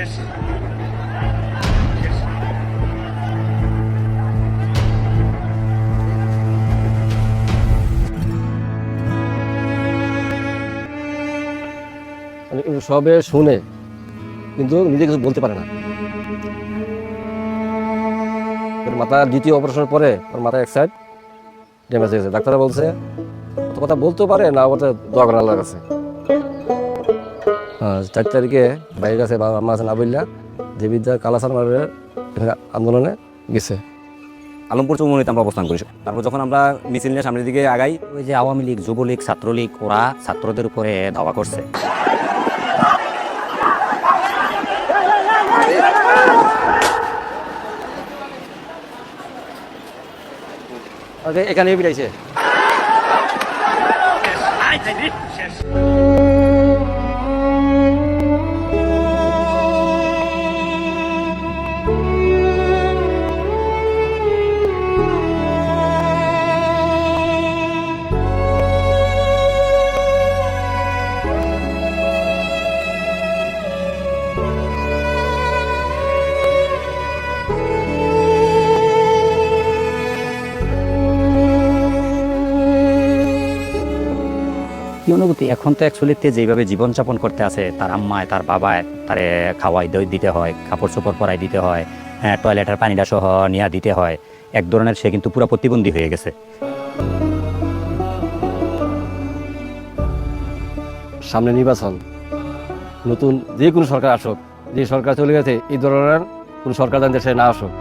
মানে সবে শুনে কিন্তু নিজে কিছু বলতে পারে না। মাথার দ্বিতীয় অপারেশন পরে ওর মাথা এক সাইড ড্যামেজ হয়ে গেছে। ডাক্তাররা বলছে কথা বলতেও পারে না ওটা দোয়া করার চার তারিখে বাইরের কাছে বাবা আম্মা আছে না বললা যে বিদ্যা কালাসান মারের আন্দোলনে গেছে। আলমপুর চৌমনিতে আমরা অবস্থান করি তারপর যখন আমরা মিছিল নিয়ে সামনের দিকে আগাই ওই যে আওয়ামী লীগ যুবলীগ ছাত্রলীগ ওরা ছাত্রদের উপরে দাওয়া করছে। ওকে এখানে বিটাইছে কি অনুভূতি এখন তো অ্যাকচুয়ালিতে যেভাবে জীবনযাপন করতে আছে, তার আম্মায়, তার বাবায়, তারে খাওয়াই দই দিতে হয়, কাপড় চোপড় পরাই দিতে হয় হ্যাঁ টয়লেটের পানিটা সহ নিয়ে দিতে হয়, এক ধরনের সে কিন্তু পুরো প্রতিবন্ধী হয়ে গেছে। সামনে নির্বাচন। নতুন যে কোনো সরকার আসুক, যে সরকার চলে গেছে, এই ধরনের কোনো সরকার দেশে না আসুক।